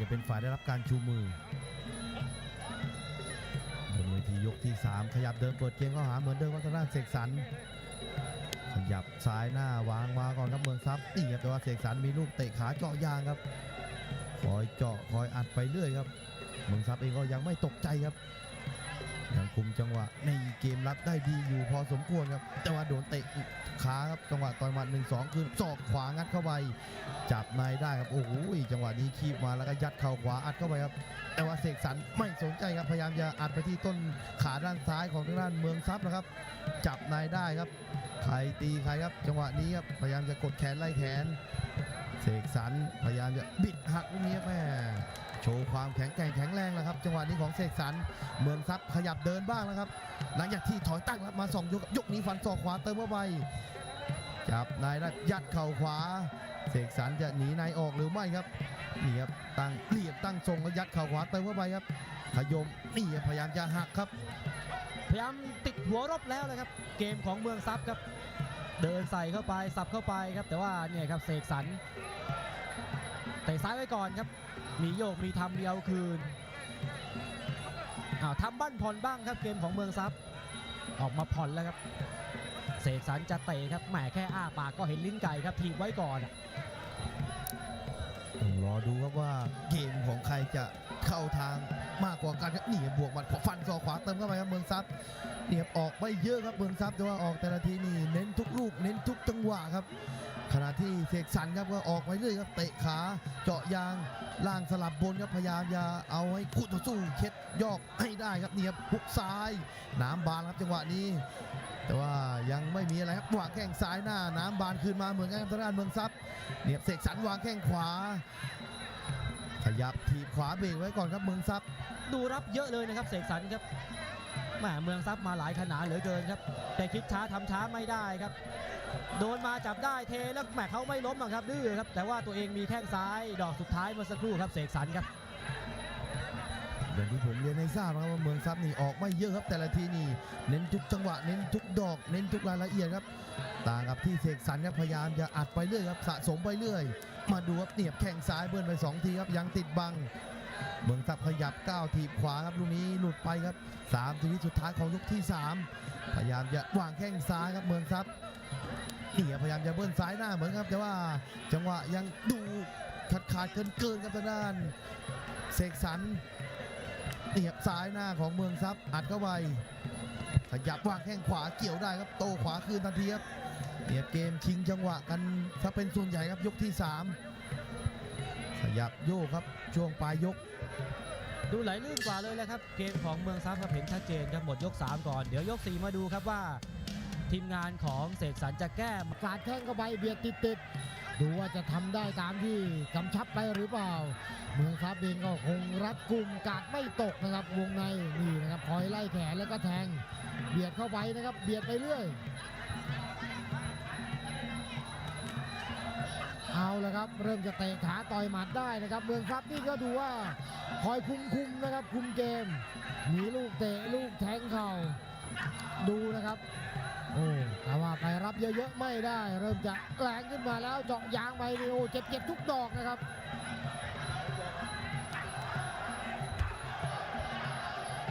จะเป็นฝ่ายได้รับการชูมือบนเวทียกที่ 3 ขยับเดินเปิดเกมเข้าหาเหมือนเดิมวัฒนาเสกสรรขยับซ้ายหน้าวางมาก่อนครับเมืองทรัพย์นี่ครับแต่ว่าเสกสรรมีลูกเตะขาเจาะยางครับคอยเจาะคอยอัดไปเรื่อยครับเมืองทรัพย์เองก็ยังไม่ตกใจครับ ยังคุมจังหวะในเกมรับได้ดีอยู่พอสมควรครับ แต่ว่าโดนเตะขาครับจังหวะต่อยหมัดหนึ่งสองคือศอกขวางัดเข้าไป จับในได้ครับโอ้โหจังหวะนี้คีบมาแล้วก็ยัดเข่าขวาอัดเข้าไปครับ แต่ว่าเสกสรรไม่สนใจครับพยายามจะอัดไปที่ต้นขาด้านซ้ายของทางด้านเมืองทรัพนะครับ จับในได้ครับใครตีใครครับ จังหวะนี้ครับพยายามจะกดแขนไล่แขนเสกสรรพยายามจะบิดหักลูกนี้แม่ โชว์ความแข็งแกร่งแข็งแรงแล้วครับ จังหวะนี้ของเสกสรรเมืองทรัพย์ขยับเดินบ้างแล้วครับ หลังจากที่ถอยตั้งรับมาสองยกยกนี้ฟันศอกขวาเติมเข้าไปจับนายได้ยัดเข่าขวา เสกสรรจะหนีนายออกหรือไม่ครับนี่ครับตั้งเหลี่ยมตั้งทรงแล้วยัดเข่าขวาเติมเข้าไปครับขยมนี่พยายามจะหักครับ พยายามติดหัวรบแล้วเลยครับ เกมของเมืองซับครับ เดินใส่เข้าไปสับเข้าไปครับ แต่ว่าเนี่ยครับเสกสรรเตะซ้ายไว้ก่อนครับ มีโยกมีทำมีเอาคืนอ้าวทำบ้านผ่อนบ้างครับเกมของเมืองซับออกมาผ่อนแล้วครับ เสกสรรจะเตะครับแหมแค่อ้าปากก็เห็นลิ้นไก่ครับถีบไว้ก่อนต้องรอดูครับว่าเกมของใครจะเข้าทางมากกว่ากันครับนี่บวกหมัดขวาฟันศอขวาเติมเข้าไปครับเมืองทรัพย์เนียบออกไม่เยอะครับเมืองทรัพแต่ว่าออกแต่ละทีนี่เน้นทุกลูกเน้นทุกจังหวะครับ ขณะที่เสกสรรครับก็ออกไปเรื่อยครับเตะขาเจาะยางล่างสลับบนครับพยายามจะเอาให้คู่ต่อสู้เช็ดยอกให้ได้ครับเนี่ยครับหุกซ้ายน้ำบานครับจังหวะนี้ แต่ว่ายังไม่มีอะไรครับวางแข้งซ้ายหน้า น้ำบานคืนมาเหมือนกันครับทางด้านเมืองทรัพย์เนี่ยบเสกสรรวางแข้งขวา ขยับถีบขวาเบรกไว้ก่อนครับเมืองทรัพย์ดูรับเยอะเลยนะครับเสกสรรครับ แหมเมืองซับมาหลายขนาดเหลือเกินครับ แต่คิดช้าทำช้าไม่ได้ครับ โดนมาจับได้เทแล้วแหมเขาไม่ล้มอะครับดื้อครับ แต่ว่าตัวเองมีแข้งซ้ายดอกสุดท้ายเมื่อสักครู่ครับเสกสรรครับอย่างที่ผมเรียนให้ทราบนะครับว่าเมืองทรัพย์นี่ออกไม่เยอะครับแต่ละทีนี่เน้นทุกจังหวะเน้นทุกดอก เน้นทุกรายละเอียดครับ ต่างกับที่เสกสรรครับพยายามจะอัดไปเรื่อยครับสะสมไปเรื่อย มาดูครับเหนียบแข้งซ้ายเบิ้ลไปสองทีครับยังติดบัง เมืองทรัพย์ขยับก้าวถีบขวาครับลูกนี้หลุดไปครับสามทีสุดท้ายของยกที่สามพยายามจะวางแข้งซ้ายครับเมืองทรัพย์นี่ครับพยายามจะเบิ้ลซ้ายหน้าเหมือนครับ แต่ว่าจังหวะยังดูขาดขาดเกินเกินครับทางด้านเสกสรรเตียบซ้ายหน้าของเมืองทรัพย์อัดเข้าไปขยับวางแข้งขวาเกี่ยวได้ครับโตขวาคืนทันทีครับเตียบเกมชิงจังหวะกันถ้าเป็นส่วนใหญ่ครับยกที่ 3 ขยับโยกครับช่วงปลายยก ดูไหลลื่นกว่าเลยแหละครับ เกมของเมืองซับครับเห็นชัดเจนครับหมดยก 3 ก่อน เดี๋ยวยก 4 มาดูครับว่า ทีมงานของเสกสรรจะแก้กาดแข้งเข้าไปเบียดติดติดดูว่าจะทำได้ตามที่กำชับไปหรือเปล่า เมืองทัพเองก็คงรัดกลุ่มกาดไม่ตกนะครับวงในนี่นะครับคอยไล่แขนแล้วก็แทง เบียดเข้าไปนะครับ เบียดไปเรื่อย เอาละครับ เริ่มจะเตะขาต่อยหมัดได้นะครับ เมืองทัพนี่ก็ดูว่าคอยคุมคุมนะครับ คุมเกมมีลูกเตะลูกแทงเข่าดูนะครับโอ้แต่ว่าไปรับเยอะๆไม่ได้ เริ่มจะแรงขึ้นมาแล้วเจาะยางไปโอ้เจ็บๆทุกดอกนะครับ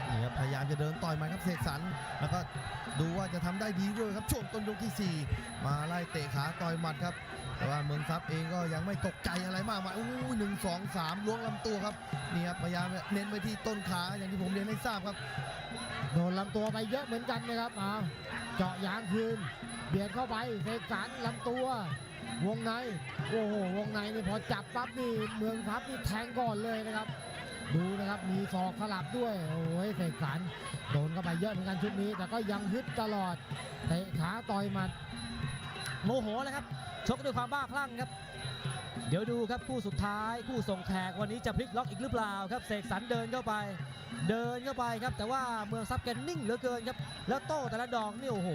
นี่ครับพยายามจะเดินต่อยหมาครับเสกสรรแล้วก็ดูว่าจะทำได้ดีด้วยครับช่วงต้นยกที่ 4 มาไล่เตะขาต่อยหมัดครับ แต่ว่าเมืองทรัพย์เองก็ยังไม่ตกใจอะไรมากมายอู้หนึ่งสองสามล้วงลำตัวครับนี่ครับพยายามเน้นไปที่ต้นขาอย่างที่ผมเรียนให้ทราบครับโดนลำตัวไปเยอะเหมือนกันนะครับอ้าวเจาะยางคืนเบียดเข้าไปเสกสรรลำตัว วงในโอ้โหวงในนี่พอจับปั๊บนี่เมืองทัพนี่แทงก่อนเลยนะครับ ดูนะครับมีศอกสลับด้วยโอ้ยเสกสรรโดนเข้าไปเยอะเหมือนกันชุดนี้ แต่ก็ยังฮึดตลอดเตะขาต่อยหมัดโมโหแล้วครับ ชกด้วยความบ้าคลั่งครับ เดี๋ยวดูครับคู่สุดท้ายคู่ส่งแขกวันนี้จะพลิกล็อกอีกหรือเปล่าครับเสกสรรเดินเข้าไป เดินเข้าไปครับ แต่ว่าเมืองซับแกนิ่งเหลือเกินครับ แล้วโต้แต่ละดอกนี่โอ้โห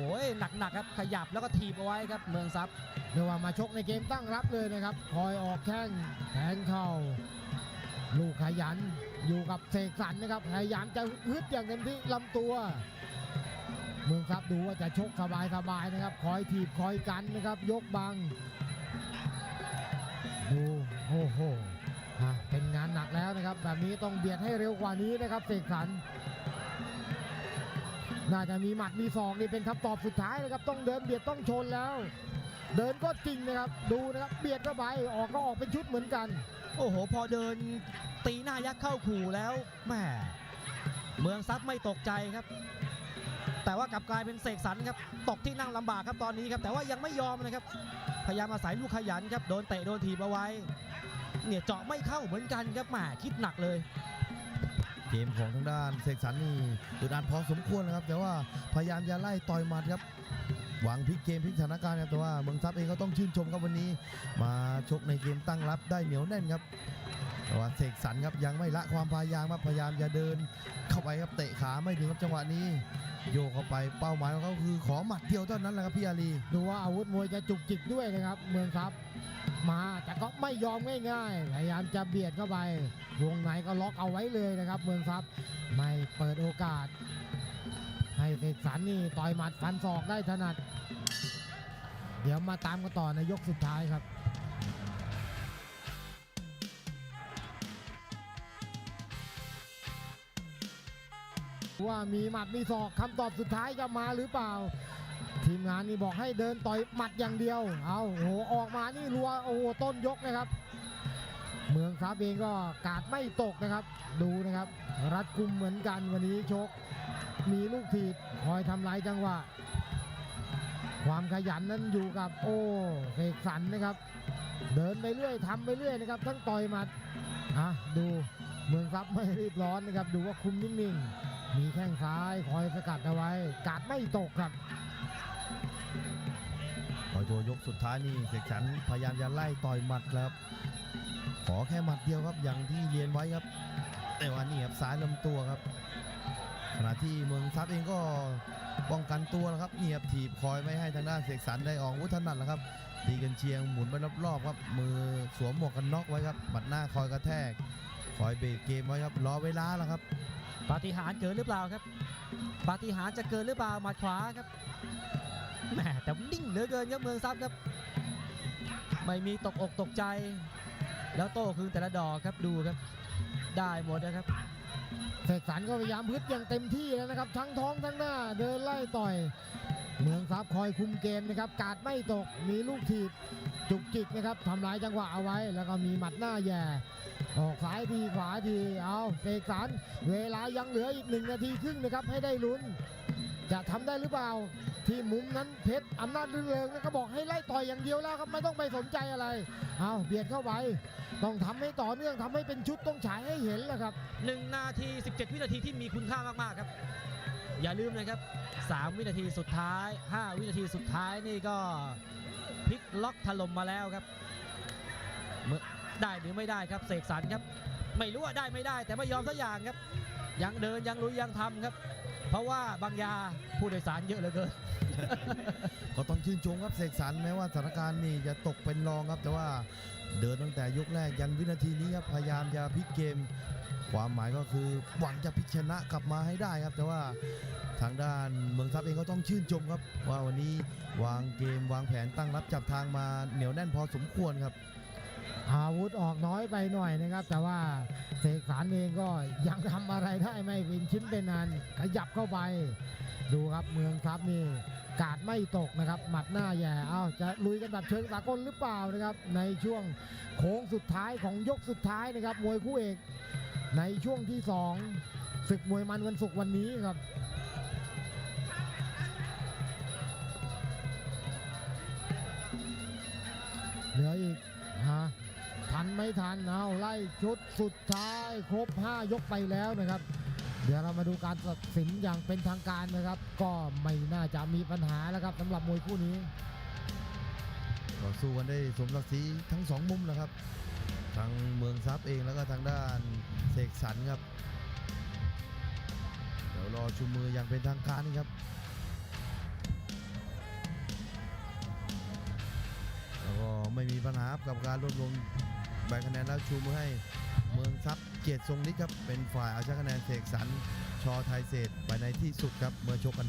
หนักๆครับขยับแล้วก็ถีบเอาไว้ครับเมืองซับเรียกว่ามาชกในเกมตั้งรับเลยนะครับคอยออกแข้งแทงเข่าลูกขยันอยู่กับเสกสรรนะครับพยายามจะฮึดอย่างเต็มที่ลำตัว เมืองครับดูว่าจะชกสบายสบายๆนะครับ คอยถีบคอยกันนะครับ ยกบัง ดูโอ้โหเป็นงานหนักแล้วนะครับ แบบนี้ต้องเบียดให้เร็วกว่านี้นะครับเสกสรรน่าจะมีหมัดมีศอกนี่เป็นคำตอบสุดท้ายนะครับ ต้องเดินเบียดต้องชนแล้ว เดินก็จริงนะครับ ดูนะครับเบียดเข้าไปออกก็ออกเป็นชุดเหมือนกัน โอ้โห พอเดินตีหน้ายักษ์เข้าขู่แล้วแม่เมืองซับไม่ตกใจครับ แต่ว่ากลับกลายเป็นเสกสรรครับตกที่นั่งลำบากครับตอนนี้ครับแต่ว่ายังไม่ยอมนะครับ พยายามอาศัยลูกขยันครับโดนเตะโดนถีบเอาไว้ เนี่ยเจาะไม่เข้าเหมือนกันครับแหมคิดหนักเลยเกมของทางด้านเสกสรรนี่ดุดันพอสมควรนะครับ แต่ว่าพยายามจะไล่ต่อยหมัดครับหวังพลิกเกมพลิกสถานการณ์ครับแต่ว่าเมืองซับเองก็ต้องชื่นชมครับวันนี้ มาชกในเกมตั้งรับได้เหนียวแน่นครับ แต่ว่าเสกสรรครับยังไม่ละความพยายามครับพยายามจะเดินเข้าไปครับเตะขาไม่ถึงครับจังหวะนี้โยกเข้าไปเป้าหมายของเขาคือขอหมัดเดียวเท่านั้นแหละครับพี่อาลีดูว่าอาวุธมวยจะจุกจิกด้วยนะครับ เมืองครับ มาแต่ก็ไม่ยอมง่ายๆพยายามจะเบียดเข้าไปวงในก็ล็อกเอาไว้เลยนะครับ เมืองทรัพย์ไม่เปิดโอกาส ให้เสกสรรนี่ต่อยหมัดฟันศอกได้ถนัด เดี๋ยวมาตามกันต่อในยกสุดท้ายครับ ว่ามีหมัดมีศอกคำตอบสุดท้ายจะมาหรือเปล่า ทีมงานนี่บอกให้เดินต่อยหมัดอย่างเดียว เอาโอ้โหออกมานี่รัวโอ้โหต้นยกนะครับ เมืองทรัพย์เองก็กาดไม่ตกนะครับ ดูนะครับ รัดกุมเหมือนกันวันนี้ชก มีลูกถีบคอยทำลายจังหวะความขยันนั้นอยู่กับโอ้เสกสรรนะครับ เดินไปเรื่อยทำไปเรื่อยนะครับ ทั้งต่อยหมัดอะดู เมืองทรัพย์ไม่รีบร้อนนะครับ ดูว่าคุมนิ่งๆ มีแข้งซ้ายคอยสกัดเอาไว้กาดไม่ตกครับพอโจยกสุดท้ายนี่เสกสรรพยายามจะไล่ต่อยหมัดครับ ขอแค่หมัดเดียวครับอย่างที่เรียนไว้ครับ แต่ว่านี่ครับซ้ายลำตัวครับ ขณะที่เมืองทรัพย์เองก็ป้องกันตัวแล้วครับนี่ครับถีบคอยไม่ให้ทางด้านเสกสรรได้ออกวุธถนัดแล้วครับตีกันเชียงหมุนไปรอบๆครับมือสวมหมวกกันน็อกไว้ครับบัดหน้าคอยกระแทก คอยเบรกเกมไว้ครับรอเวลาแล้วครับ ปาฏิหาริย์เกินหรือเปล่าครับ ปาฏิหาริย์จะเกินหรือเปล่าหมัดขวาครับแหมแต่นิ่งเหลือเกินครับเมืองซับครับ ไม่มีตกอกตกใจ แล้วโต้คืนแต่ละดอกครับดูครับ ได้หมดนะครับเสกสรรก็พยายามพึดอย่างเต็มที่แล้วนะครับ ทั้งท้องทั้งหน้าเดินไล่ต่อย เมืองทรัพย์คอยคุมเกมนะครับ กาดไม่ตกมีลูกถีบจุกจิกนะครับทำลายจังหวะเอาไว้ แล้วก็มีหมัดหน้าแย่ออกซ้ายทีขวาทีเอาเสกสรรเวลายังเหลืออีกหนึ่งนาทีครึ่งนะครับให้ได้ลุ้น จะทำได้หรือเปล่า ที่มุมนั้นเพชรอำนาจรื่นเริงก็บอกให้ไล่ต่อยอย่างเดียวแล้วครับไม่ต้องไปสนใจอะไรเอาเบียดเข้าไปต้องทำให้ต่อเนื่องทำให้เป็นชุดต้องฉายให้เห็นแหละครับ 1 นาที 17 วินาทีที่มีคุณค่ามากๆครับ อย่าลืมนะครับ 3 วินาทีสุดท้าย 5 วินาทีสุดท้ายนี่ก็พลิกล็อกถล่มมาแล้วครับ ได้หรือไม่ได้ครับเสกสรรครับ ไม่รู้ว่าได้ไม่ได้แต่ไม่ยอมสักอย่างครับ ยังเดินยังลุยยังทำครับ เพราะว่าบางยาผู้โดยสารเยอะเหลือเกิน ก็ต้องชื่นชมครับเสกสรรแม้ว่าสถานการณ์นี่จะตกเป็นรองครับ แต่ว่าเดินตั้งแต่ยกแรกยันวินาทีนี้ครับพยายามจะพลิกเกม ความหมายก็คือหวังจะพลิกชนะกลับมาให้ได้ครับ แต่ว่าทางด้านเมืองทัพเองก็ต้องชื่นชมครับ ว่าวันนี้วางเกมวางแผนตั้งรับจับทางมาเหนียวแน่นพอสมควรครับ อาวุธออกน้อยไปหน่อยนะครับ แต่ว่าเสกสรรเองก็ยังทำอะไรได้ไม่เป็นชิ้นเป็นอันขยับเข้าไป ดูครับเมืองทรัพนี่กาดไม่ตกนะครับ หมัดหน้าแย่เอาจะลุยกันแบบเชิงสากลหรือเปล่านะครับ ในช่วงโค้งสุดท้ายของยกสุดท้ายนะครับมวยคู่เอก ในช่วงที่สองศึกมวยมันวันศุกร์วันนี้ครับเหลืออีก นไม่ทันเอาไล่ชุดสุดท้ายครบ 5 ยกไปแล้วนะครับ เดี๋ยวเรามาดูการตัดสินอย่างเป็นทางการนะครับ ก็ไม่น่าจะมีปัญหาแล้วครับสำหรับมวยคู่นี้ก็สู้กันได้สมศักดิ์ศรีทั้งสองมุมนะครับทางเมืองทรัพย์เองแล้วก็ทางด้านเสกสรรครับ เดี๋ยวรอชูมืออย่างเป็นทางการครับแล้วก็ไม่มีปัญหากับการรวบรวม ใบคะแนนแล้วชูมือให้เมืองทรัพย์เกียรติทรงฤทธิ์ครับเป็นฝ่ายเอาชนะคะแนนเสกสรรชอไทยเศษไปในที่สุดครับเมื่อชกกัน